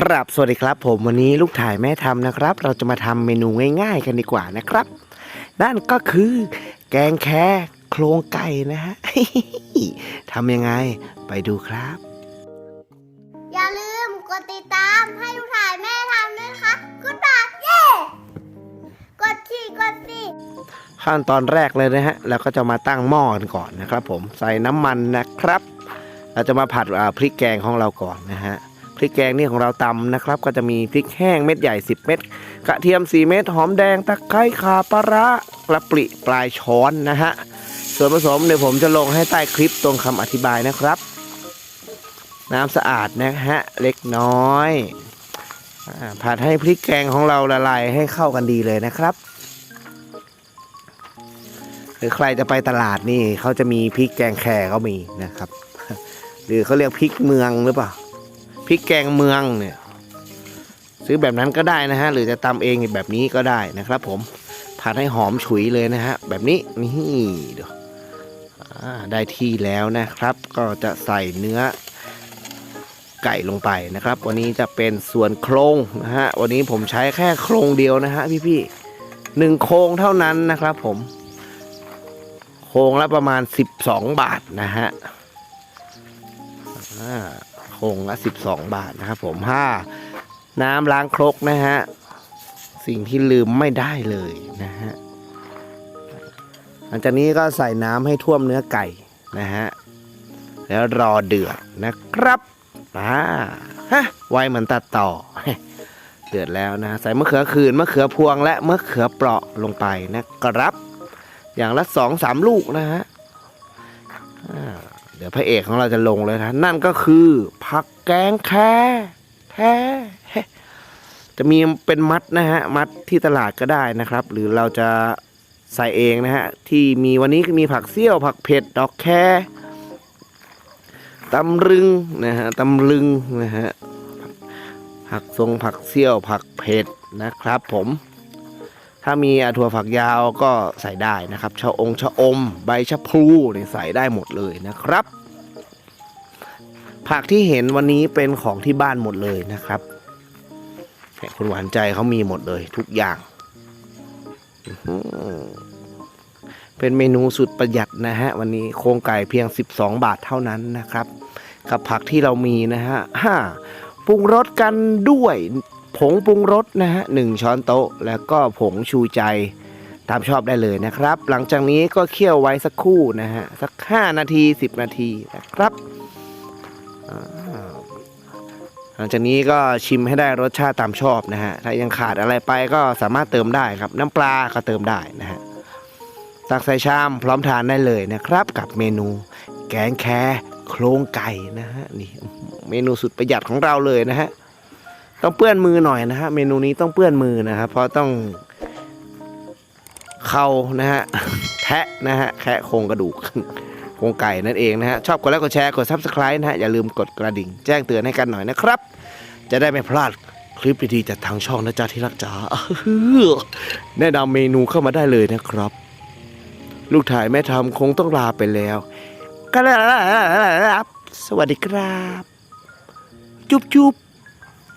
ครับ สวัสดีครับ ผมวันนี้ลูกถ่ายแม่ทำนะครับ เราจะมาทำเมนูง่าย ๆ กันดีกว่านะครับ นั่นก็คือแกงแคโครงไก่นะฮะทำยังไงไปดูครับ อย่าลืมกดติดตามให้ลูกถ่ายแม่ทำด้วยนะคะกดบาทเย้กดที่กดสิขั้นตอนแรกเลยนะฮะเราก็จะมาตั้งหม้อกันก่อนนะครับ ผมใส่น้ำมันนะครับ เราจะมาผัดอ่าพริกแกงของเราก่อนนะฮะ พริกแกงนี่ของเราตำนะครับ ก็จะมีพริกแห้งเม็ดใหญ่ 10 เม็ดกระเทียม 4 เม็ดหอมแดงตะไคร้ข่าปลาร้ากระปริปลายช้อนนะฮะส่วนผสมเดี๋ยวผมจะลงให้ใต้คลิปตรงคำอธิบายนะครับ น้ำสะอาดนะฮะเล็กน้อยผัดให้พริกแกงของเราละลายให้เข้ากันดีเลยนะครับหรือใครจะไปตลาดนี่เขาจะมีพริกแกงแครเขามีนะครับ หรือเขาเรียกพริกเมืองหรือเปล่า พริกแกงเมืองเนี่ยซื้อแบบนั้นก็ได้นะฮะหรือจะตำเองแบบนี้ก็ได้นะครับผมผัดให้หอมฉุยเลยนะฮะแบบนี้นี่เดี๋ยวได้ที่แล้วนะครับ ก็จะใส่เนื้อไก่ลงไปนะครับ วันนี้จะเป็นส่วนโครงนะฮะวันนี้ผมใช้แค่โครงเดียวนะฮะพี่ๆหนึ่งโครงเท่านั้นนะครับ ผม โครงละประมาณ 12 บาทนะฮะอ่า งละ12บาทนะครับผมห้าน้ำล้างครกนะฮะ สิ่งที่ลืมไม่ได้เลยนะฮะ หลังจากนี้ก็ใส่น้ำให้ท่วมเนื้อไก่นะฮะ แล้วรอเดือดนะครับอ่าฮะไวเหมือนตัดต่อ เดือดแล้วนะ ใส่มะเขือคืนมะเขือพวงและมะเขือเปราะลงไปนะครับ อย่างละสองสามลูกนะฮะ เดี๋ยวพระเอกของเราจะลงเลยนะนั่นก็คือผักแกงแค่แท้จะมีเป็นมัดนะฮะมัดที่ตลาดก็ได้นะครับ หรือเราจะใส่เองนะฮะที่มีวันนี้มีผักเสี้ยว ผักเผ็ดดอกแคตำรึงนะฮะตำลึงนะฮะผักทรงผักเสี้ยวผักเผ็ดนะครับผม ถ้ามีอาถั่วฝักยาวก็ใส่ได้นะครับชะองชะอม ใบชะพลูนี่ใส่ได้หมดเลยนะครับ ผักที่เห็นวันนี้เป็นของที่บ้านหมดเลยนะครับคุณหวานใจเขามีหมดเลยทุกอย่าง เป็นเมนูสุดประหยัดนะฮะ วันนี้โครงไก่เพียง 12 บาทเท่านั้นนะครับ กับผักที่เรามีนะฮะห้าปรุงรสกันด้วย ผงปรุงรสนะฮะหนึ่งช้อนโต๊ะ แล้วก็ผงชูใจตามชอบได้เลยนะครับ หลังจากนี้ก็เคี่ยวไว้สักครู่นะฮะสัก 5 นาที 10 นาทีนะครับหลังจากนี้ก็ชิมให้ได้รสชาติตามชอบนะฮะถ้ายังขาดอะไรไปก็สามารถเติมได้ครับ น้ำปลาก็เติมได้นะฮะตักใส่ชามพร้อมทานได้เลยนะครับ กับเมนู แกงแคโครงไก่นะฮะนี่เมนูสุดประหยัดของเราเลยนะฮะ ต้องเปื้อนมือหน่อยนะฮะเมนูนี้ต้องเปื้อนมือนะครับเพราะต้องเข้านะฮะแทะนะฮะแคะโครงกระดูกโครงไก่นั่นเองนะฮะชอบกดไลค์กดแชร์กด subscribe นะฮะอย่าลืมกดกระดิ่ง แจ้งเตือนให้กันหน่อยนะครับ จะได้ไม่พลาดคลิปดีๆจากทางช่องนะจ๊ะที่รักจ๋าแนะนำเมนูเข้ามาได้เลยนะครับ ลูกถ่ายแม่ทำคงต้องลาไปแล้วครับสวัสดีครับ จุ๊บจุ๊บ